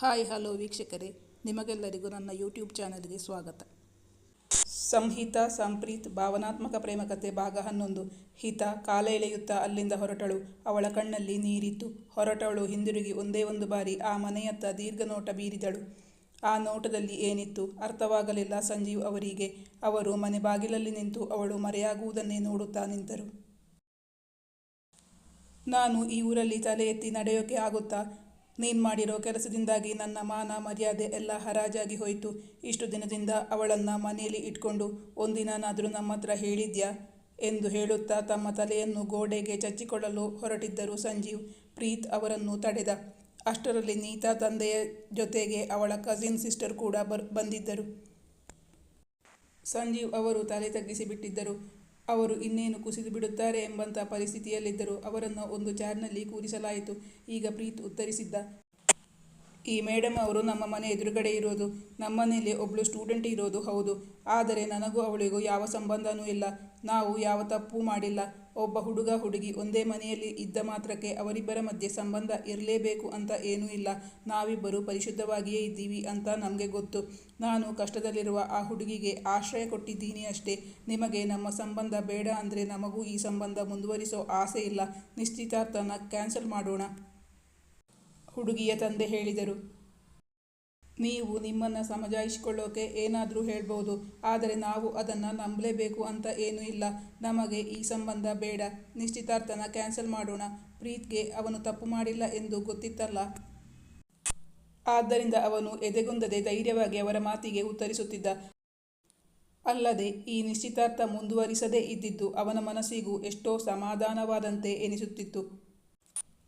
Hi, hello ವೀಕ್ಷಕರೇ. ನಿಮಗೆಲ್ಲರಿಗೂ ನನ್ನ ಯೂಟ್ಯೂಬ್ ಚಾನಲ್ಗೆ ಸ್ವಾಗತ. ಸಂಹಿತ, ಸಂಪ್ರೀತ್, ಭಾವನಾತ್ಮಕ ಪ್ರೇಮಕತೆ ಭಾಗ ಹನ್ನೊಂದು. ಹಿತ, ಕಾಲ ಎಳೆಯುತ್ತಾ ಅಲ್ಲಿಂದ ಹೊರಟಳು. ಅವಳ ಕಣ್ಣಲ್ಲಿ ನೀರಿತ್ತು. ಹೊರಟವಳು ಹಿಂದಿರುಗಿ ಒಂದೇ ಒಂದು ಬಾರಿ ಆ ಮನೆಯತ್ತ ದೀರ್ಘ ನೋಟ ಬೀರಿದಳು. ಆ ನೋಟದಲ್ಲಿ ಏನಿತ್ತು? ಅರ್ಥವಾಗಲಿಲ್ಲ ಸಂಜೀವ್ ಅವರಿಗೆ. ಅವರು ಮನೆ ಬಾಗಿಲಲ್ಲಿ ನಿಂತು ಅವಳು ಮರೆಯಾಗುವುದನ್ನೇ ನೋಡುತ್ತಾ ನಿಂತರು. ನಾನು ಈ ಊರಲ್ಲಿ ತಲೆ ಎತ್ತಿ ನಡೆಯೋಕೆ ಆಗುತ್ತಾ? ನೀನು ಮಾಡಿರೋ ಕೆಲಸದಿಂದಾಗಿ ನನ್ನ ಮಾನ ಮರ್ಯಾದೆ ಎಲ್ಲ ಹರಾಜಾಗಿ ಹೋಯಿತು. ಇಷ್ಟು ದಿನದಿಂದ ಅವಳನ್ನು ಮನೆಯಲ್ಲಿ ಇಟ್ಕೊಂಡು ಒಂದಿನಾನಾದರೂ ನಮ್ಮ ಹತ್ರ ಹೇಳಿದ್ಯಾ? ಎಂದು ಹೇಳುತ್ತಾ ತಮ್ಮ ತಲೆಯನ್ನು ಗೋಡೆಗೆ ಚಚ್ಚಿಕೊಳ್ಳಲು ಹೊರಟಿದ್ದರು ಸಂಜೀವ್. ಪ್ರೀತ್ ಅವರನ್ನು ತಡೆದ. ಅಷ್ಟರಲ್ಲಿ ನೀತಾ ತಂದೆಯ ಜೊತೆಗೆ ಅವಳ ಕಸಿನ್ ಸಿಸ್ಟರ್ ಕೂಡ ಬರ್, ಬಂದಿದ್ದರು. ಸಂಜೀವ್ ಅವರು ತಲೆ ತಗ್ಗಿಸಿ ಬಿಟ್ಟಿದ್ದರು ಅವರು ಇನ್ನೇನು ಕುಸಿದು ಬಿಡುತ್ತಾರೆ ಎಂಬಂಥ ಪರಿಸ್ಥಿತಿಯಲ್ಲಿದ್ದರು ಅವರನ್ನು ಒಂದು ಚಾರ್ನಲ್ಲಿ ಕೂರಿಸಲಾಯಿತು. ಈಗ ಪ್ರೀತ್ ಉತ್ತರಿಸಿದ್ದ, ಈ ಮೇಡಮ್ ಅವರು ನಮ್ಮ ಮನೆ ಎದುರುಗಡೆ ಇರೋದು ನಮ್ಮನೇಲಿ ಒಬ್ಬಳು ಸ್ಟೂಡೆಂಟ್ ಇರೋದು ಹೌದು, ಆದರೆ ನನಗೂ ಅವಳಿಗೂ ಯಾವ ಸಂಬಂಧನೂ ಇಲ್ಲ, ನಾವು ಯಾವ ತಪ್ಪು ಮಾಡಿಲ್ಲ ಒಬ್ಬ ಹುಡುಗ ಹುಡುಗಿ ಒಂದೇ ಮನೆಯಲ್ಲಿ ಇದ್ದ ಮಾತ್ರಕ್ಕೆ ಅವರಿಬ್ಬರ ಮಧ್ಯೆ ಸಂಬಂಧ ಇರಲೇಬೇಕು ಅಂತ ಏನೂ ಇಲ್ಲ. ನಾವಿಬ್ಬರು ಪರಿಶುದ್ಧವಾಗಿಯೇ ಇದ್ದೀವಿ ಅಂತ ನಮಗೆ ಗೊತ್ತು. ನಾನು ಕಷ್ಟದಲ್ಲಿರುವ ಆ ಹುಡುಗಿಗೆ ಆಶ್ರಯ ಕೊಟ್ಟಿದ್ದೀನಿ ಅಷ್ಟೇ. ನಿಮಗೆ ನಮ್ಮ ಸಂಬಂಧ ಬೇಡ ಅಂದರೆ ನಮಗೂ ಈ ಸಂಬಂಧ ಮುಂದುವರಿಸೋ ಆಸೆ ಇಲ್ಲ. ನಿಶ್ಚಿತಾರ್ಥನ ಕ್ಯಾನ್ಸಲ್ ಮಾಡೋಣ. ಹುಡುಗಿಯ ತಂದೆ ಹೇಳಿದರು. ನೀವು ನಿಮ್ಮನ್ನು ಸಮಜಾಯಿಸಿಕೊಳ್ಳೋಕೆ ಏನಾದರೂ ಹೇಳ್ಬೋದು, ಆದರೆ ನಾವು ಅದನ್ನು ನಂಬಲೇಬೇಕು ಅಂತ ಏನೂ ಇಲ್ಲ. ನಮಗೆ ಈ ಸಂಬಂಧ ಬೇಡ. ನಿಶ್ಚಿತಾರ್ಥನ ಕ್ಯಾನ್ಸಲ್ ಮಾಡೋಣ. ಪ್ರೀತ್ಗೆ ಅವನು ತಪ್ಪು ಮಾಡಿಲ್ಲ ಎಂದು ಗೊತ್ತಿತ್ತಲ್ಲ? ಆದ್ದರಿಂದ ಅವನು ಎದೆಗುಂದದೆ ಧೈರ್ಯವಾಗಿ ಅವರ ಮಾತಿಗೆ ಉತ್ತರಿಸುತ್ತಿದ್ದ. ಅಲ್ಲದೆ, ಈ ನಿಶ್ಚಿತಾರ್ಥ ಮುಂದುವರಿಸದೇ ಇದ್ದಿದ್ದು ಅವನ ಮನಸ್ಸಿಗೂ ಎಷ್ಟೋ ಸಮಾಧಾನವಾದಂತೆ ಎನಿಸುತ್ತಿತ್ತು.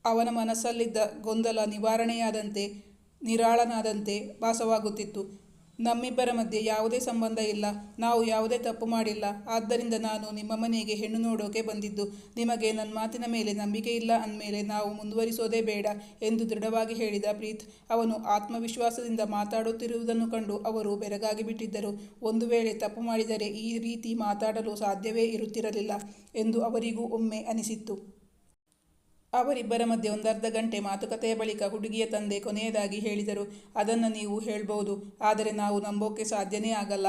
ಅವನ ಮನಸ್ಸಲ್ಲಿದ್ದ ಗೊಂದಲ ನಿವಾರಣೆಯಾದಂತೆ ನಿರಾಳನಾದಂತೆ ಭಾಸವಾಗುತ್ತಿತ್ತು. ನಮ್ಮಿಬ್ಬರ ಮಧ್ಯೆ ಯಾವುದೇ ಸಂಬಂಧ ಇಲ್ಲ. ನಾವು ಯಾವುದೇ ತಪ್ಪು ಮಾಡಿಲ್ಲ. ಆದ್ದರಿಂದ ನಾನು ನಿಮ್ಮ ಮನೆಗೆ ಹೆಣ್ಣು ನೋಡೋಕೆ ಬಂದಿದ್ದು. ನಿಮಗೆ ನನ್ನ ಮಾತಿನ ಮೇಲೆ ನಂಬಿಕೆ ಇಲ್ಲ ಅಂದಮೇಲೆ ನಾವು ಮುಂದುವರಿಸೋದೇ ಬೇಡ ಎಂದು ದೃಢವಾಗಿ ಹೇಳಿದ ಪ್ರೀತ್. ಅವನು ಆತ್ಮವಿಶ್ವಾಸದಿಂದ ಮಾತಾಡುತ್ತಿರುವುದನ್ನು ಕಂಡು ಅವರು ಬೆರಗಾಗಿ ಬಿಟ್ಟಿದ್ದರು. ಒಂದು ವೇಳೆ ತಪ್ಪು ಮಾಡಿದರೆ ಈ ರೀತಿ ಮಾತಾಡಲು ಸಾಧ್ಯವೇ ಇರುತ್ತಿರಲಿಲ್ಲ ಎಂದು ಅವರಿಗೂ ಒಮ್ಮೆ ಅನಿಸಿತ್ತು. ಅವರಿಬ್ಬರ ಮಧ್ಯೆ ಒಂದರ್ಧ ಗಂಟೆ ಮಾತುಕತೆಯ ಬಳಿಕ ಹುಡುಗಿಯ ತಂದೆ ಕೊನೆಯದಾಗಿ ಹೇಳಿದರು, ಅದನ್ನು ನೀವು ಹೇಳ್ಬೋದು ಆದರೆ ನಾವು ನಂಬೋಕೆ ಸಾಧ್ಯನೇ ಆಗಲ್ಲ.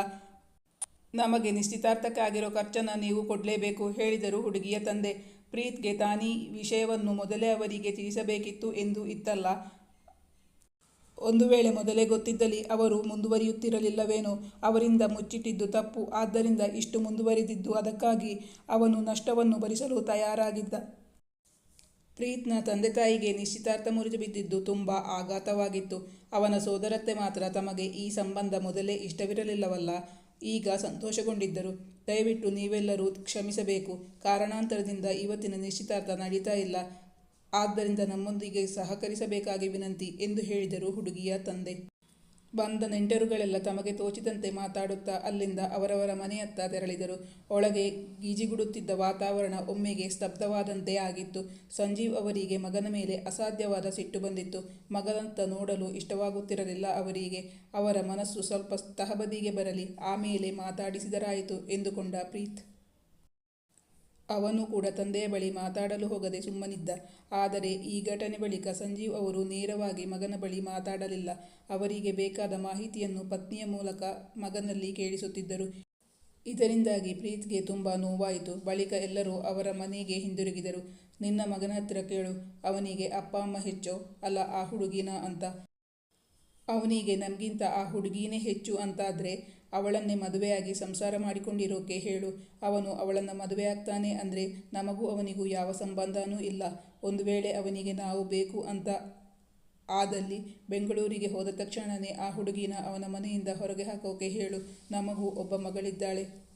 ನಮಗೆ ನಿಶ್ಚಿತಾರ್ಥಕ್ಕಾಗಿರೋ ಖರ್ಚನ್ನು ನೀವು ಕೊಡಲೇಬೇಕು, ಹೇಳಿದರು ಹುಡುಗಿಯ ತಂದೆ. ಪ್ರೀತ್ಗೆ ತಾನೀ ವಿಷಯವನ್ನು ಮೊದಲೇ ಅವರಿಗೆ ತಿಳಿಸಬೇಕಿತ್ತು ಎಂದು ಇತ್ತಲ್ಲ. ಒಂದು ವೇಳೆ ಮೊದಲೇ ಗೊತ್ತಿದ್ದಲ್ಲಿ ಅವರು ಮುಂದುವರಿಯುತ್ತಿರಲಿಲ್ಲವೇನೋ, ಅವರಿಂದ ಮುಚ್ಚಿಟ್ಟಿದ್ದು ತಪ್ಪು. ಆದ್ದರಿಂದ ಇಷ್ಟು ಮುಂದುವರಿದಿದ್ದು ಅದಕ್ಕಾಗಿ ಅವನು ನಷ್ಟವನ್ನು ಭರಿಸಲು ತಯಾರಾಗಿದ್ದ. ಪ್ರೀತ್ನ ತಂದೆ ತಾಯಿಗೆ ನಿಶ್ಚಿತಾರ್ಥ ಮುರಿದು ಬಿದ್ದಿದ್ದು ತುಂಬ ಆಘಾತವಾಗಿತ್ತು. ಅವನ ಸೋದರತ್ತೆ ಮಾತ್ರ ತಮಗೆ ಈ ಸಂಬಂಧ ಮೊದಲೇ ಇಷ್ಟವಿರಲಿಲ್ಲವಲ್ಲ. ಈಗ ಸಂತೋಷಗೊಂಡಿದ್ದರು. ದಯವಿಟ್ಟು ನೀವೆಲ್ಲರೂ ಕ್ಷಮಿಸಬೇಕು. ಕಾರಣಾಂತರದಿಂದ ಇವತ್ತಿನ ನಿಶ್ಚಿತಾರ್ಥ ನಡೀತಾ ಇಲ್ಲ. ಆದ್ದರಿಂದ ನಮ್ಮೊಂದಿಗೆ ಸಹಕರಿಸಬೇಕಾಗಿ ವಿನಂತಿ ಎಂದು ಹೇಳಿದರು ಹುಡುಗಿಯ ತಂದೆ. ಬಂದ ನೆಂಟರುಗಳೆಲ್ಲ ತಮಗೆ ತೋಚಿದಂತೆ ಮಾತಾಡುತ್ತಾ ಅಲ್ಲಿಂದ ಅವರವರ ಮನೆಯತ್ತ ತೆರಳಿದರು. ಒಳಗೆ ಗೀಜಿಗುಡುತ್ತಿದ್ದ ವಾತಾವರಣ ಒಮ್ಮೆಗೆ ಸ್ತಬ್ಧವಾದಂತೆ ಆಗಿತ್ತು. ಸಂಜೀವ್ ಅವರಿಗೆ ಮಗನ ಮೇಲೆ ಅಸಾಧ್ಯವಾದ ಸಿಟ್ಟು ಬಂದಿತ್ತು. ಮಗನಂತ ನೋಡಲು ಇಷ್ಟವಾಗುತ್ತಿರಲಿಲ್ಲ ಅವರಿಗೆ. ಅವರ ಮನಸ್ಸು ಸ್ವಲ್ಪ ತಹಬದಿಗೆ ಬರಲಿ ಆಮೇಲೆ ಮಾತಾಡಿಸಿದರಾಯಿತು ಎಂದುಕೊಂಡ ಪ್ರೀತ್. ಅವನು ಕೂಡ ತಂದೆಯ ಬಳಿ ಮಾತಾಡಲು ಹೋಗದೆ ಸುಮ್ಮನಿದ್ದ. ಆದರೆ ಈ ಘಟನೆ ಬಳಿಕ ಸಂಜೀವ್ ಅವರು ನೇರವಾಗಿ ಮಗನ ಬಳಿ ಮಾತಾಡಲಿಲ್ಲ. ಅವರಿಗೆ ಬೇಕಾದ ಮಾಹಿತಿಯನ್ನು ಪತ್ನಿಯ ಮೂಲಕ ಮಗನಲ್ಲಿ ಕೇಳಿಸುತ್ತಿದ್ದರು. ಇದರಿಂದಾಗಿ ಪ್ರೀತ್ಗೆ ತುಂಬ ನೋವಾಯಿತು. ಬಳಿಕ ಎಲ್ಲರೂ ಅವರ ಮನೆಗೆ ಹಿಂದಿರುಗಿದರು. ನಿನ್ನ ಮಗನ ಹತ್ತಿರ ಕೇಳು. ಅವನಿಗೆ ಅಪ್ಪ, ಅಮ್ಮ ಹೆಚ್ಚೋ. ಅಲ್ಲ, ಆ ಹುಡುಗಿನ ಅಂತ. ಅವನಿಗೆ ನಮಗಿಂತ ಆ ಹುಡುಗಿನೇ ಹೆಚ್ಚು ಅಂತಾದರೆ ಅವಳನ್ನೇ ಮದುವೆಯಾಗಿ ಸಂಸಾರ ಮಾಡಿಕೊಂಡಿರೋಕೆ ಹೇಳು. ಅವನು ಅವಳನ್ನು ಮದುವೆ ಆಗ್ತಾನೆ ಅಂದರೆ ನಮಗೂ ಅವನಿಗೂ ಯಾವ ಸಂಬಂಧನೂ ಇಲ್ಲ. ಒಂದು ವೇಳೆ ಅವನಿಗೆ ನಾವು ಬೇಕು ಅಂತ ಆದಲ್ಲಿ ಬೆಂಗಳೂರಿಗೆ ಹೋದ ತಕ್ಷಣವೇ ಆ ಹುಡುಗಿನ ಅವನ ಮನೆಯಿಂದ ಹೊರಗೆ ಹಾಕೋಕೆ ಹೇಳು. ನಮಗೂ ಒಬ್ಬ ಮಗಳಿದ್ದಾಳೆ.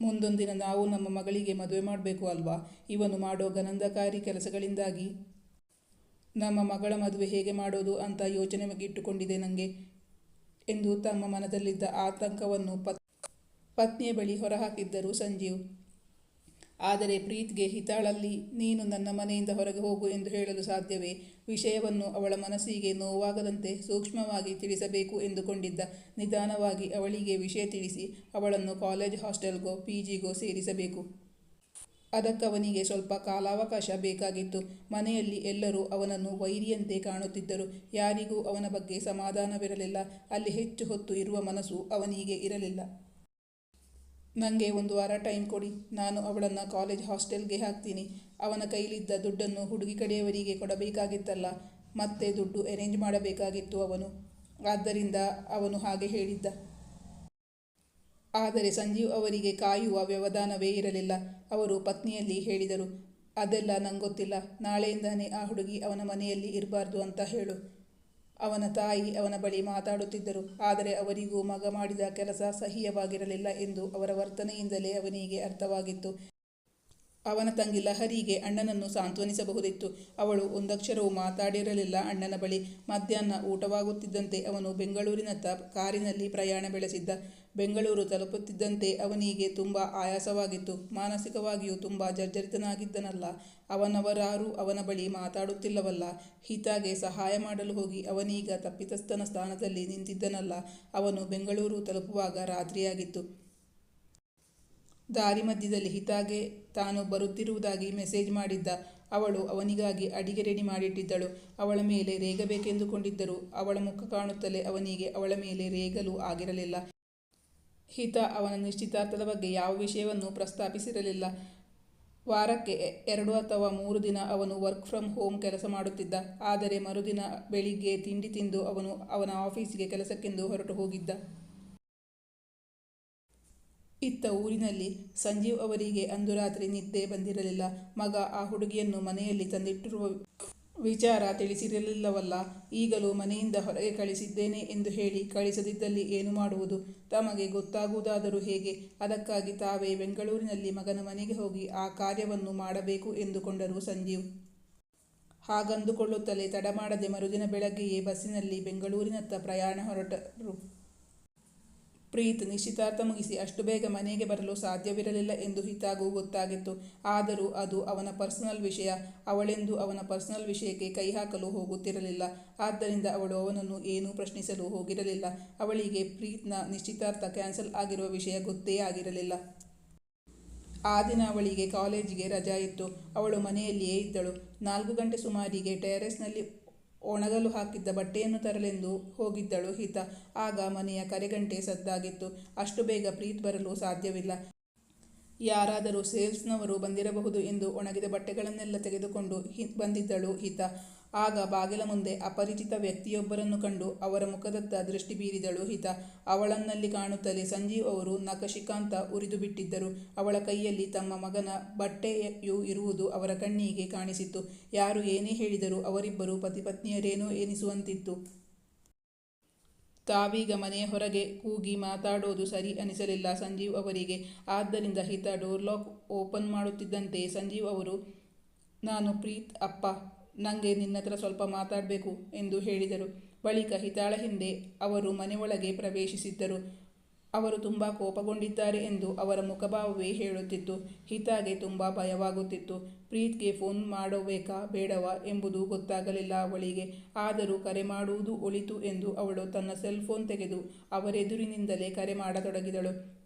ಮುಂದೊಂದಿನ ನಾವು ನಮ್ಮ ಮಗಳಿಗೆ ಮದುವೆ ಮಾಡಬೇಕು ಅಲ್ವಾ? ಇವನು ಮಾಡೋ ಗನಂದಕಾರಿ ಕೆಲಸಗಳಿಂದಾಗಿ. ನಮ್ಮ ಮಗಳ ಮದುವೆ ಹೇಗೆ ಮಾಡೋದು ಅಂತ ಯೋಚನೆ ಇಟ್ಟುಕೊಂಡಿದೆ ನನಗೆ ಎಂದು ತಮ್ಮ ಮನದಲ್ಲಿದ್ದ ಆತಂಕವನ್ನು ಪತ್ ಪತ್ನಿಯ ಬಳಿ ಹೊರಹಾಕಿದ್ದರು ಸಂಜೀವ್. ಆದರೆ ಪ್ರೀತ್ಗೆ ಹಿತಾಳಲ್ಲಿ ನೀನು ನನ್ನ ಮನೆಯಿಂದ ಹೊರಗೆ ಹೋಗು ಎಂದು ಹೇಳಲು ಸಾಧ್ಯವೇ? ವಿಷಯವನ್ನು ಅವಳ ಮನಸ್ಸಿಗೆ ನೋವಾಗದಂತೆ ಸೂಕ್ಷ್ಮವಾಗಿ ತಿಳಿಸಬೇಕು ಎಂದುಕೊಂಡಿದ್ದ ನಿಧಾನವಾಗಿ ಅವಳಿಗೆ ವಿಷಯ ತಿಳಿಸಿ ಅವಳನ್ನು ಕಾಲೇಜ್ ಹಾಸ್ಟೆಲ್ಗೋ, ಪಿ ಜಿಗೋ ಸೇರಿಸಬೇಕು. ಅದಕ್ಕವನಿಗೆ ಸ್ವಲ್ಪ ಕಾಲಾವಕಾಶ ಬೇಕಾಗಿತ್ತು. ಮನೆಯಲ್ಲಿ ಎಲ್ಲರೂ ಅವನನ್ನು ವೈರಿಯಂತೆ ಕಾಣುತ್ತಿದ್ದರು. ಯಾರಿಗೂ ಅವನ ಬಗ್ಗೆ ಸಮಾಧಾನವಿರಲಿಲ್ಲ. ಅಲ್ಲಿ ಹೆಚ್ಚು ಹೊತ್ತು ಇರುವ ಮನಸ್ಸು ಅವನಿಗೆ ಇರಲಿಲ್ಲ. ನನಗೆ ಒಂದು ವಾರ ಟೈಮ್ ಕೊಡಿ. ನಾನು ಅವಳನ್ನು ಕಾಲೇಜ್ ಹಾಸ್ಟೆಲ್ಗೆ ಹಾಕ್ತೀನಿ. ಅವನ ಕೈಲಿದ್ದ ದುಡ್ಡನ್ನು ಹುಡುಗಿ ಕಡೆಯವರಿಗೆ ಕೊಡಬೇಕಾಗಿತ್ತಲ್ಲ. ಮತ್ತೆ ದುಡ್ಡು ಅರೇಂಜ್ ಮಾಡಬೇಕಾಗಿತ್ತು ಅವನು. ಆದ್ದರಿಂದ ಅವನು ಹಾಗೆ ಹೇಳಿದ್ದ. ಆದರೆ ಸಂಜೀವ್ ಅವರಿಗೆ ಕಾಯುವ ವ್ಯವಧಾನವೇ ಇರಲಿಲ್ಲ. ಅವರು ಪತ್ನಿಯಲ್ಲಿ ಹೇಳಿದರು, ಅದೆಲ್ಲ ನಂಗೊತ್ತಿಲ್ಲ. ಗೊತ್ತಿಲ್ಲ ನಾಳೆಯಿಂದಾನೇ ಆ ಹುಡುಗಿ ಅವನ ಮನೆಯಲ್ಲಿ ಇರಬಾರ್ದು ಅಂತ ಹೇಳು. ಅವನ ತಾಯಿ ಅವನ ಬಳಿ ಮಾತಾಡುತ್ತಿದ್ದರು, ಆದರೆ ಅವರಿಗೂ ಮಗ ಮಾಡಿದ ಕೆಲಸ ಸಹಿಯವಾಗಿರಲಿಲ್ಲ ಎಂದು ಅವರ ವರ್ತನೆಯಿಂದಲೇ ಅವನಿಗೆ ಅರ್ಥವಾಗಿತ್ತು. ಅವನ ತಂಗಿ ಲಹರಿಗೆ ಅಣ್ಣನನ್ನು ಸಾಂತ್ವನಿಸಬಹುದಿತ್ತು. ಅವಳು ಒಂದಕ್ಷರವೂ ಮಾತಾಡಿರಲಿಲ್ಲ ಅಣ್ಣನ ಬಳಿ. ಮಧ್ಯಾಹ್ನ ಊಟವಾಗುತ್ತಿದ್ದಂತೆ ಅವನು ಬೆಂಗಳೂರಿನತ್ತ ಕಾರಿನಲ್ಲಿ ಪ್ರಯಾಣ ಬೆಳೆಸಿದ್ದ. ಬೆಂಗಳೂರು ತಲುಪುತ್ತಿದ್ದಂತೆ ಅವನಿಗೆ ತುಂಬ ಆಯಾಸವಾಗಿತ್ತು. ಮಾನಸಿಕವಾಗಿಯೂ ತುಂಬ ಜರ್ಜರಿತನಾಗಿದ್ದನಲ್ಲ. ಅವನವರಾರೂ ಅವನ ಬಳಿ ಮಾತಾಡುತ್ತಿಲ್ಲವಲ್ಲ. ಹೀತಾಗೆ ಸಹಾಯ ಮಾಡಲು ಹೋಗಿ ಅವನೀಗ ತಪ್ಪಿತಸ್ಥನ ಸ್ಥಾನದಲ್ಲಿ ನಿಂತಿದ್ದನಲ್ಲ. ಅವನು ಬೆಂಗಳೂರು ತಲುಪುವಾಗ ರಾತ್ರಿಯಾಗಿತ್ತು. ದಾರಿ ಮಧ್ಯದಲ್ಲಿ ಹಿತಾಗೆ ತಾನು ಬರುತ್ತಿರುವುದಾಗಿ ಮೆಸೇಜ್ ಮಾಡಿದ್ದ. ಅವಳು ಅವನಿಗಾಗಿ ಅಡಿಗೆ ರೆಡಿ ಮಾಡಿಟ್ಟಿದ್ದಳು. ಅವಳ ಮೇಲೆ ರೇಗಬೇಕೆಂದುಕೊಂಡಿದ್ದರು ಅವಳ ಮುಖ ಕಾಣುತ್ತಲೇ ಅವನಿಗೆ ಅವಳ ಮೇಲೆ ರೇಗಲು ಆಗಿರಲಿಲ್ಲ. ಹಿತ ಅವನ ನಿಶ್ಚಿತಾರ್ಥದ ಬಗ್ಗೆ ಯಾವ ವಿಷಯವನ್ನು ಪ್ರಸ್ತಾಪಿಸಿರಲಿಲ್ಲ. ವಾರಕ್ಕೆ ಎರಡು ಅಥವಾ ಮೂರು ದಿನ ಅವನು ವರ್ಕ್ ಫ್ರಮ್ ಹೋಮ್ ಕೆಲಸ ಮಾಡುತ್ತಿದ್ದ. ಆದರೆ ಮರುದಿನ ಬೆಳಿಗ್ಗೆ ತಿಂಡಿ ತಿಂದು ಅವನು ಅವನ ಆಫೀಸಿಗೆ ಕೆಲಸಕ್ಕೆಂದು ಹೊರಟು ಹೋಗಿದ್ದ. ಇತ್ತ ಊರಿನಲ್ಲಿ ಸಂಜೀವ್ ಅವರಿಗೆ ಅಂದು ರಾತ್ರಿ ನಿದ್ದೆ ಬಂದಿರಲಿಲ್ಲ. ಮಗ ಆ ಹುಡುಗಿಯನ್ನು ಮನೆಯಲ್ಲಿ ತಂದಿಟ್ಟಿರುವ ವಿಚಾರ ತಿಳಿಸಿರಲಿಲ್ಲವಲ್ಲ. ಈಗಲೂ ಮನೆಯಿಂದ ಹೊರಗೆ ಕಳಿಸಿದ್ದೇನೆ ಎಂದು ಹೇಳಿ ಕಳಿಸದಿದ್ದಲ್ಲಿ ಏನು ಮಾಡುವುದು? ತಮಗೆ ಗೊತ್ತಾಗುವುದಾದರೂ ಹೇಗೆ? ಅದಕ್ಕಾಗಿ ತಾವೇ ಬೆಂಗಳೂರಿನಲ್ಲಿ ಮಗನ ಮನೆಗೆ ಹೋಗಿ ಆ ಕಾರ್ಯವನ್ನು ಮಾಡಬೇಕು ಎಂದುಕೊಂಡರು ಸಂಜೀವ್. ಹಾಗಂದುಕೊಳ್ಳುತ್ತಲೇ ತಡಮಾಡದೆ ಮರುದಿನ ಬೆಳಗ್ಗೆಯೇ ಬಸ್ಸಿನಲ್ಲಿ ಬೆಂಗಳೂರಿನತ್ತ ಪ್ರಯಾಣ ಹೊರಟರು. ಪ್ರೀತ್ ನಿಶ್ಚಿತಾರ್ಥ ಮುಗಿಸಿ ಅಷ್ಟು ಬೇಗ ಮನೆಗೆ ಬರಲು ಸಾಧ್ಯವಿರಲಿಲ್ಲ ಎಂದು ಹಿತಾಗೂ ಗೊತ್ತಾಗಿತ್ತು. ಆದರೂ ಅದು ಅವನ ಪರ್ಸನಲ್ ವಿಷಯ, ಅವಳೆಂದು ಅವನ ಪರ್ಸನಲ್ ವಿಷಯಕ್ಕೆ ಕೈ ಹಾಕಲು ಹೋಗುತ್ತಿರಲಿಲ್ಲ. ಆದ್ದರಿಂದ ಅವಳು ಅವನನ್ನು ಏನೂ ಪ್ರಶ್ನಿಸಲು ಹೋಗಿರಲಿಲ್ಲ. ಅವಳಿಗೆ ಪ್ರೀತ್ನ ನಿಶ್ಚಿತಾರ್ಥ ಕ್ಯಾನ್ಸಲ್ ಆಗಿರುವ ವಿಷಯ ಗೊತ್ತೇ ಆಗಿರಲಿಲ್ಲ. ಆ ದಿನ ಅವಳಿಗೆ ಕಾಲೇಜಿಗೆ ರಜಾ ಇತ್ತು. ಅವಳು ಮನೆಯಲ್ಲಿಯೇ ಇದ್ದಳು. ನಾಲ್ಕು ಗಂಟೆ ಸುಮಾರಿಗೆ ಟೆರೆಸ್ನಲ್ಲಿ ಒಣಗಲು ಹಾಕಿದ್ದ ಬಟ್ಟೆಯನ್ನು ತರಲೆಂದು ಹೋಗಿದ್ದಳು ಹಿತ. ಆಗ ಮನೆಯ ಕರೆಗಂಟೆ ಸದ್ದಾಗಿತ್ತು. ಅಷ್ಟು ಬೇಗ ಪ್ರೀತ್ ಬರಲು ಸಾಧ್ಯವಿಲ್ಲ. ಯಾರಾದರೂ ಸೇಲ್ಸ್ನವರು ಬಂದಿರಬಹುದು ಎಂದು ಒಣಗಿದ ಬಟ್ಟೆಗಳನ್ನೆಲ್ಲ ತೆಗೆದುಕೊಂಡು ಹಿ, ಬಂದಿದ್ದಳು ಹಿತ. ಆಗ ಬಾಗಿಲ ಮುಂದೆ ಅಪರಿಚಿತ ವ್ಯಕ್ತಿಯೊಬ್ಬರನ್ನು ಕಂಡು ಅವರ ಮುಖದತ್ತ ದೃಷ್ಟಿ ಬೀರಿದಳು ಹಿತ. ಅವಳನ್ನಲ್ಲಿ ಕಾಣುತ್ತಲೇ ಸಂಜೀವ್ ಅವರು ನಖಶಿಕಾಂತ ಉರಿದು ಬಿಟ್ಟಿದ್ದರು. ಅವಳ ಕೈಯಲ್ಲಿ ತಮ್ಮ ಮಗನ ಬಟ್ಟೆಯು ಇರುವುದು ಅವರ ಕಣ್ಣಿಗೆ ಕಾಣಿಸಿತ್ತು. ಯಾರು ಏನೇ ಹೇಳಿದರೂ ಅವರಿಬ್ಬರು ಪತಿಪತ್ನಿಯರೇನೋ ಎನಿಸುವಂತಿತ್ತು. ತಾವೀಗ ಮನೆಯ ಹೊರಗೆ ಕೂಗಿ ಮಾತಾಡೋದು ಸರಿ ಅನಿಸಲಿಲ್ಲ ಸಂಜೀವ್ ಅವರಿಗೆ. ಆದ್ದರಿಂದ ಹಿತ ಡೋರ್ಲಾಕ್ ಓಪನ್ ಮಾಡುತ್ತಿದ್ದಂತೆ ಸಂಜೀವ್ ಅವರು, ನಾನು ಪ್ರೀತ್ ಅಪ್ಪ. ನನಗೆ ನಿನ್ನತ್ರ ಸ್ವಲ್ಪ ಮಾತಾಡಬೇಕು ಎಂದು ಹೇಳಿದರು. ಬಳಿಕ ಹಿತಾಳ ಹಿಂದೆ ಅವರು ಮನೆಯೊಳಗೆ ಪ್ರವೇಶಿಸಿದ್ದರು. ಅವರು ತುಂಬ ಕೋಪಗೊಂಡಿದ್ದಾರೆ ಎಂದು ಅವರ ಮುಖಭಾವವೇ ಹೇಳುತ್ತಿತ್ತು. ಹಿತಾಗೆ ತುಂಬ ಭಯವಾಗುತ್ತಿತ್ತು. ಪ್ರೀತ್ಗೆ ಫೋನ್ ಮಾಡಬೇಕಾ ಬೇಡವಾ ಎಂಬುದು ಗೊತ್ತಾಗಲಿಲ್ಲ ಅವಳಿಗೆ. ಆದರೂ ಕರೆ ಮಾಡುವುದು ಒಳಿತು ಎಂದು ಅವಳು ತನ್ನ ಸೆಲ್ ಫೋನ್ ತೆಗೆದು ಅವರೆದುರಿನಿಂದಲೇ ಕರೆ ಮಾಡತೊಡಗಿದಳು.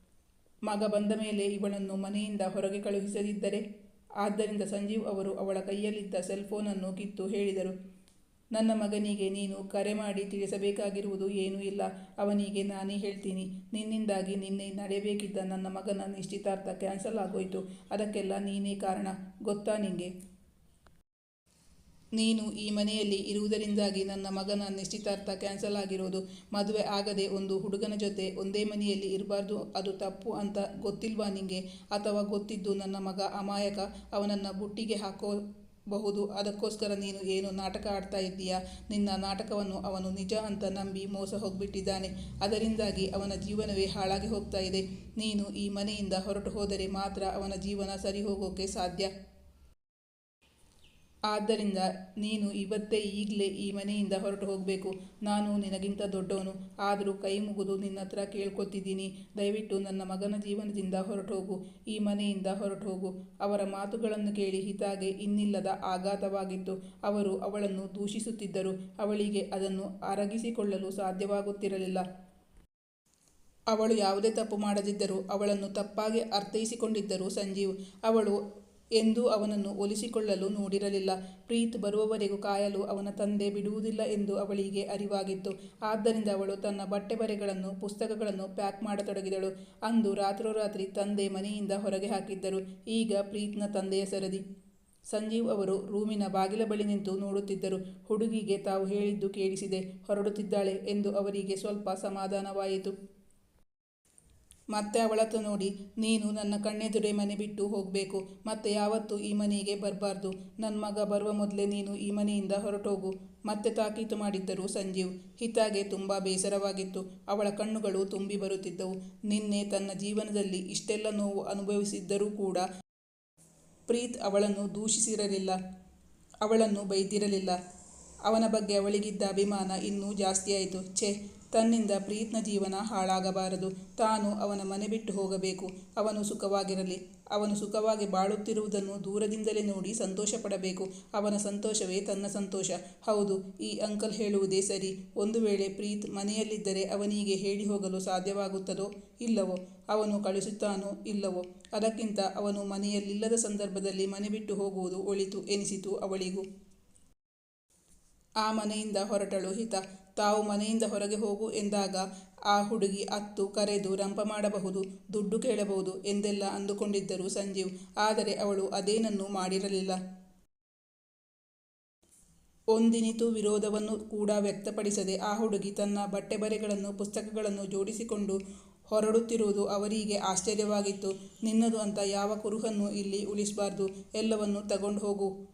ಮಗ ಬಂದ ಮೇಲೆ ಇವಳನ್ನು ಮನೆಯಿಂದ ಹೊರಗೆ ಕಳುಹಿಸದಿದ್ದರೆ? ಆದ್ದರಿಂದ ಸಂಜೀವ್ ಅವರು ಅವಳ ಕೈಯಲ್ಲಿದ್ದ ಸೆಲ್ ಫೋನನ್ನು ಕಿತ್ತು ಹೇಳಿದರು. ನನ್ನ ಮಗನಿಗೆ ನೀನು ಕರೆ ಮಾಡಿ ತಿಳಿಸಬೇಕಾಗಿರುವುದು ಏನೂ ಇಲ್ಲ. ಅವನಿಗೆ ನಾನೇ ಹೇಳ್ತೀನಿ. ನಿನ್ನಿಂದಾಗಿ ನಿನ್ನೆ ನಡೆಯಬೇಕಿದ್ದ ನನ್ನ ಮಗನ ನಿಶ್ಚಿತಾರ್ಥ ಕ್ಯಾನ್ಸಲ್ ಆಗೋಯ್ತು. ಅದಕ್ಕೆಲ್ಲ ನೀನೇ ಕಾರಣ. ಗೊತ್ತಾ ನಿಂಗೆ? ನೀನು ಈ ಮನೆಯಲ್ಲಿ ಇರುವುದರಿಂದಾಗಿ ನನ್ನ ಮಗನ ನಿಶ್ಚಿತಾರ್ಥ ಕ್ಯಾನ್ಸಲ್ ಆಗಿರೋದು. ಮದುವೆ ಆಗದೆ ಒಂದು ಹುಡುಗನ ಜೊತೆ ಒಂದೇ ಮನೆಯಲ್ಲಿ ಇರಬಾರ್ದು. ಅದು ತಪ್ಪು ಅಂತ ಗೊತ್ತಿಲ್ವಾ ನಿಂಗೆ? ಅಥವಾ ಗೊತ್ತಿದ್ದು ನನ್ನ ಮಗ ಅಮಾಯಕ, ಅವನನ್ನು ಬುಟ್ಟಿಗೆ ಹಾಕೋಬಹುದು. ಅದಕ್ಕೋಸ್ಕರ ನೀನು ಏನು ನಾಟಕ ಆಡ್ತಾ ಇದ್ದೀಯಾ? ನಿನ್ನ ನಾಟಕವನ್ನು ಅವನು ನಿಜ ಅಂತ ನಂಬಿ ಮೋಸ ಹೋಗ್ಬಿಟ್ಟಿದ್ದಾನೆ. ಅದರಿಂದಾಗಿ ಅವನ ಜೀವನವೇ ಹಾಳಾಗಿ ಹೋಗ್ತಾ ಇದೆ. ನೀನು ಈ ಮನೆಯಿಂದ ಹೊರಟು ಹೋದರೆ ಮಾತ್ರ ಅವನ ಜೀವನ ಸರಿ ಹೋಗೋಕೆ ಸಾಧ್ಯ. ಆದ್ದರಿಂದ ನೀನು ಇವತ್ತೇ ಈಗಲೇ ಈ ಮನೆಯಿಂದ ಹೊರಟು ಹೋಗಬೇಕು. ನಾನು ನಿನಗಿಂತ ದೊಡ್ಡವನು. ಆದರೂ ಕೈ ಮುಗಿದು ನಿನ್ನ ಹತ್ರ ಕೇಳ್ಕೊತಿದ್ದೀನಿ. ದಯವಿಟ್ಟು ನನ್ನ ಮಗನ ಜೀವನದಿಂದ ಹೊರಟು ಹೋಗು. ಈ ಮನೆಯಿಂದ ಹೊರಟು ಹೋಗು. ಅವರ ಮಾತುಗಳನ್ನು ಕೇಳಿ ಹಿತಾಗೆ ಇನ್ನಿಲ್ಲದ ಆಘಾತವಾಗಿತ್ತು. ಅವರು ಅವಳನ್ನು ದೂಷಿಸುತ್ತಿದ್ದರು. ಅವಳಿಗೆ ಅದನ್ನು ಅರಗಿಸಿಕೊಳ್ಳಲು ಸಾಧ್ಯವಾಗುತ್ತಿರಲಿಲ್ಲ. ಅವಳು ಯಾವುದೇ ತಪ್ಪು ಮಾಡದಿದ್ದರೂ ಅವಳನ್ನು ತಪ್ಪಾಗಿ ಅರ್ಥೈಸಿಕೊಂಡಿದ್ದರು ಸಂಜೀವ್. ಅವಳು ಎಂದೂ ಅವನನ್ನು ಒಲಿಸಿಕೊಳ್ಳಲು ನೋಡಿರಲಿಲ್ಲ. ಪ್ರೀತ್ ಬರುವವರೆಗೂ ಕಾಯಲು ಅವನ ತಂದೆ ಬಿಡುವುದಿಲ್ಲ ಎಂದು ಅವಳಿಗೆ ಅರಿವಾಗಿತ್ತು. ಆದ್ದರಿಂದ ಅವಳು ತನ್ನ ಬಟ್ಟೆ ಬರೆಗಳನ್ನು ಪುಸ್ತಕಗಳನ್ನು ಪ್ಯಾಕ್ ಮಾಡತೊಡಗಿದಳು. ಅಂದು ರಾತ್ರೋರಾತ್ರಿ ತಂದೆ ಮನೆಯಿಂದ ಹೊರಗೆ ಹಾಕಿದ್ದರು. ಈಗ ಪ್ರೀತ್ನ ತಂದೆಯ ಸರದಿ. ಸಂಜೀವ್ ಅವರು ರೂಮಿನ ಬಾಗಿಲ ಬಳಿ ನಿಂತು ನೋಡುತ್ತಿದ್ದರು. ಹುಡುಗಿಗೆ ತಾವು ಹೇಳಿದ್ದು ಕೇಳಿಸಿದೆ. ಹೊರಡುತ್ತಿದ್ದಾಳೆ ಎಂದು ಅವರಿಗೆ ಸ್ವಲ್ಪ ಸಮಾಧಾನವಾಯಿತು. ಮತ್ತೆ ಅವಳತ್ತ ನೋಡಿ, ನೀನು ನನ್ನ ಕಣ್ಣೆದುರೇ ಮನೆ ಬಿಟ್ಟು ಹೋಗಬೇಕು, ಮತ್ತೆ ಯಾವತ್ತೂ ಈ ಮನೆಗೆ ಬರಬಾರ್ದು. ನನ್ನ ಮಗ ಬರುವ ಮೊದಲೇ ನೀನು ಈ ಮನೆಯಿಂದ ಹೊರಟೋಗು. ಮತ್ತೆ ತಾಕೀತು ಮಾಡಿದ್ದರು ಸಂಜೀವ್, ಹಿತಾಗೆ ತುಂಬ ಬೇಸರವಾಗಿತ್ತು. ಅವಳ ಕಣ್ಣುಗಳು ತುಂಬಿ ಬರುತ್ತಿದ್ದವು. ನಿನ್ನೆ ತನ್ನ ಜೀವನದಲ್ಲಿ ಇಷ್ಟೆಲ್ಲ ನೋವು ಅನುಭವಿಸಿದ್ದರೂ ಕೂಡ ಪ್ರೀತ್ ಅವಳನ್ನು ದೂಷಿಸಿರಲಿಲ್ಲ. ಅವಳನ್ನು ಬೈದಿರಲಿಲ್ಲ. ಅವನ ಬಗ್ಗೆ ಅವಳಿಗಿದ್ದ ಅಭಿಮಾನ ಇನ್ನೂ ಜಾಸ್ತಿಯಾಯಿತು ಛೆ ತನ್ನಿಂದ ಪ್ರೀತ್ನ ಜೀವನ ಹಾಳಾಗಬಾರದು. ತಾನು ಅವನ ಮನೆ ಬಿಟ್ಟು ಹೋಗಬೇಕು. ಅವನು ಸುಖವಾಗಿರಲಿ. ಅವನು ಸುಖವಾಗಿ ಬಾಳುತ್ತಿರುವುದನ್ನು ದೂರದಿಂದಲೇ ನೋಡಿ ಸಂತೋಷಪಡಬೇಕು. ಅವನ ಸಂತೋಷವೇ ತನ್ನ ಸಂತೋಷ. ಹೌದು, ಈ ಅಂಕಲ್ ಹೇಳುವುದೇ ಸರಿ. ಒಂದು ವೇಳೆ ಪ್ರೀತ್ ಮನೆಯಲ್ಲಿದ್ದರೆ ಅವನಿಗೆ ಹೇಳಿ ಹೋಗಲು ಸಾಧ್ಯವಾಗುತ್ತದೋ ಇಲ್ಲವೋ? ಅವನು ಕಳಿಸುತ್ತಾನೋ ಇಲ್ಲವೋ? ಅದಕ್ಕಿಂತ ಅವನು ಮನೆಯಲ್ಲಿಲ್ಲದ ಸಂದರ್ಭದಲ್ಲಿ ಮನೆ ಬಿಟ್ಟು ಹೋಗುವುದು ಒಳಿತು ಎನಿಸಿತು ಅವಳಿಗೂ. ಆ ಮನೆಯಿಂದ ಹೊರಟಳು. ಹಿತ, ತಾವು ಮನೆಯಿಂದ ಹೊರಗೆ ಹೋಗು ಎಂದಾಗ ಆ ಹುಡುಗಿ ಅತ್ತು ಕರೆದು ರಂಪ ಮಾಡಬಹುದು, ದುಡ್ಡು ಕೇಳಬಹುದು ಎಂದೆಲ್ಲ ಅಂದುಕೊಂಡಿದ್ದರು ಸಂಜೀವ್. ಆದರೆ ಅವಳು ಅದೇನನ್ನೂ ಮಾಡಿರಲಿಲ್ಲ. ಒಂದಿನಿತು ವಿರೋಧವನ್ನು ಕೂಡ ವ್ಯಕ್ತಪಡಿಸದೆ ಆ ಹುಡುಗಿ ತನ್ನ ಬಟ್ಟೆ ಬರೆಗಳನ್ನು ಪುಸ್ತಕಗಳನ್ನು ಜೋಡಿಸಿಕೊಂಡು ಹೊರಡುತ್ತಿರುವುದು ಅವರಿಗೆ ಆಶ್ಚರ್ಯವಾಗಿತ್ತು. ನಿನ್ನದು ಅಂತ ಯಾವ ಕುರುಹನ್ನು ಇಲ್ಲಿ ಉಳಿಸಬಾರ್ದು. ಎಲ್ಲವನ್ನು ತಗೊಂಡು ಹೋಗು.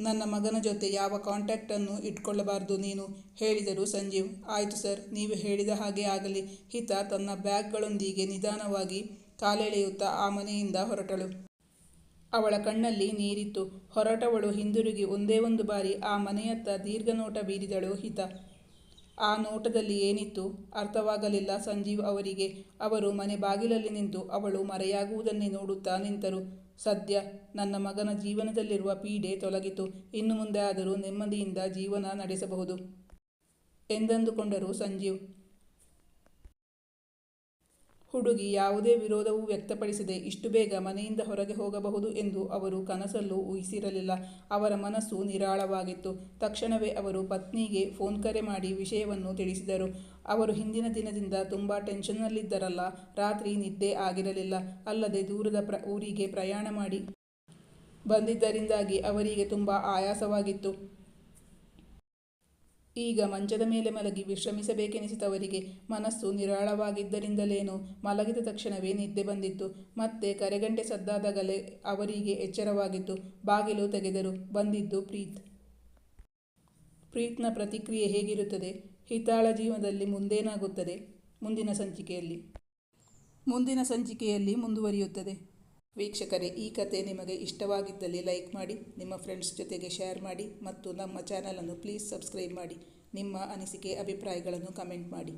ನನ್ನ ಮಗನ ಜೊತೆ ಯಾವ ಕಾಂಟ್ಯಾಕ್ಟನ್ನು ಇಟ್ಕೊಳ್ಳಬಾರ್ದು ನೀನು? ಹೇಳಿದರು ಸಂಜೀವ್. ಆಯಿತು ಸರ್, ನೀವು ಹೇಳಿದ ಹಾಗೆ ಆಗಲಿ. ಹಿತ ತನ್ನ ಬ್ಯಾಗ್ಗಳೊಂದಿಗೆ ನಿಧಾನವಾಗಿ ಕಾಲೆಳೆಯುತ್ತಾ ಆ ಮನೆಯಿಂದ ಹೊರಟಳು. ಅವಳ ಕಣ್ಣಲ್ಲಿ ನೀರಿತ್ತು. ಹೊರಟವಳು ಹಿಂದಿರುಗಿ ಒಂದೇ ಒಂದು ಬಾರಿ ಆ ಮನೆಯತ್ತ ದೀರ್ಘ ನೋಟ ಬೀರಿದಳು ಹಿತ. ಆ ನೋಟದಲ್ಲಿ ಏನಿತ್ತು ಅರ್ಥವಾಗಲಿಲ್ಲ ಸಂಜೀವ್ ಅವರಿಗೆ. ಅವರು ಮನೆ ಬಾಗಿಲಲ್ಲಿ ನಿಂತು ಅವಳು ಮರೆಯಾಗುವುದನ್ನೇ ನೋಡುತ್ತಾ ನಿಂತರು. ಸದ್ಯ ನನ್ನ ಮಗನ ಜೀವನದಲ್ಲಿರುವ ಪೀಡೆ ತೊಲಗಿತು. ಇನ್ನು ಮುಂದೆ ಆದರೂ ನೆಮ್ಮದಿಯಿಂದ ಜೀವನ ನಡೆಸಬಹುದು. ಎಂದಂದುಕೊಂಡರು ಸಂಜೀವ್. ಹುಡುಗಿ ಯಾವುದೇ ವಿರೋಧವೂ ವ್ಯಕ್ತಪಡಿಸದೆ ಇಷ್ಟು ಬೇಗ ಮನೆಯಿಂದ ಹೊರಗೆ ಹೋಗಬಹುದು ಎಂದು ಅವರು ಕನಸಲ್ಲೂ ಊಹಿಸಿರಲಿಲ್ಲ. ಅವರ ಮನಸ್ಸು ನಿರಾಳವಾಗಿತ್ತು. ತಕ್ಷಣವೇ ಅವರು ಪತ್ನಿಗೆ ಫೋನ್ ಕರೆ ಮಾಡಿ ವಿಷಯವನ್ನು ತಿಳಿಸಿದರು. ಅವರು ಹಿಂದಿನ ದಿನದಿಂದ ತುಂಬ ಟೆನ್ಷನ್ನಲ್ಲಿದ್ದರಲ್ಲ, ರಾತ್ರಿ ನಿದ್ದೆ ಆಗಿರಲಿಲ್ಲ. ಅಲ್ಲದೆ ದೂರದ ಪ್ರ, ಊರಿಗೆ ಪ್ರಯಾಣ ಮಾಡಿ ಬಂದಿದ್ದರಿಂದಾಗಿ ಅವರಿಗೆ ತುಂಬ ಆಯಾಸವಾಗಿತ್ತು. ಈಗ ಮಂಚದ ಮೇಲೆ ಮಲಗಿ ವಿಶ್ರಮಿಸಬೇಕೆನಿಸಿತವರಿಗೆ ಮನಸ್ಸು ನಿರಾಳವಾಗಿದ್ದರಿಂದಲೇನೋ? ಮಲಗಿದ ತಕ್ಷಣವೇ ನಿದ್ದೆ ಬಂದಿತ್ತು. ಮತ್ತೆ ಕರೆಗಂಟೆ ಸದ್ದಾದಾಗಲೇ ಅವರಿಗೆ ಎಚ್ಚರವಾಗಿತ್ತು. ಬಾಗಿಲು ತೆಗೆದರು. ಬಂದಿದ್ದು ಪ್ರೀತ್. ಪ್ರೀತ್ನ ಪ್ರತಿಕ್ರಿಯೆ ಹೇಗಿರುತ್ತದೆ? ಹಿತಾಳ ಜೀವನದಲ್ಲಿ ಮುಂದೇನಾಗುತ್ತದೆ? ಮುಂದಿನ ಸಂಚಿಕೆಯಲ್ಲಿ. ಮುಂದಿನ ಸಂಚಿಕೆಯಲ್ಲಿ ಮುಂದುವರಿಯುತ್ತದೆ. ವೀಕ್ಷಕರೇ, ಈ ಕತೆ ನಿಮಗೆ ಇಷ್ಟವಾಗಿದ್ದಲ್ಲಿ ಲೈಕ್ ಮಾಡಿ, ನಿಮ್ಮ ಫ್ರೆಂಡ್ಸ್ ಜೊತೆಗೆ ಶೇರ್ ಮಾಡಿ ಮತ್ತು ನಮ್ಮ ಚಾನಲನ್ನು ಪ್ಲೀಸ್ ಸಬ್ಸ್ಕ್ರೈಬ್ ಮಾಡಿ. ನಿಮ್ಮ ಅನಿಸಿಕೆ, ಅಭಿಪ್ರಾಯಗಳನ್ನು ಕಮೆಂಟ್ ಮಾಡಿ.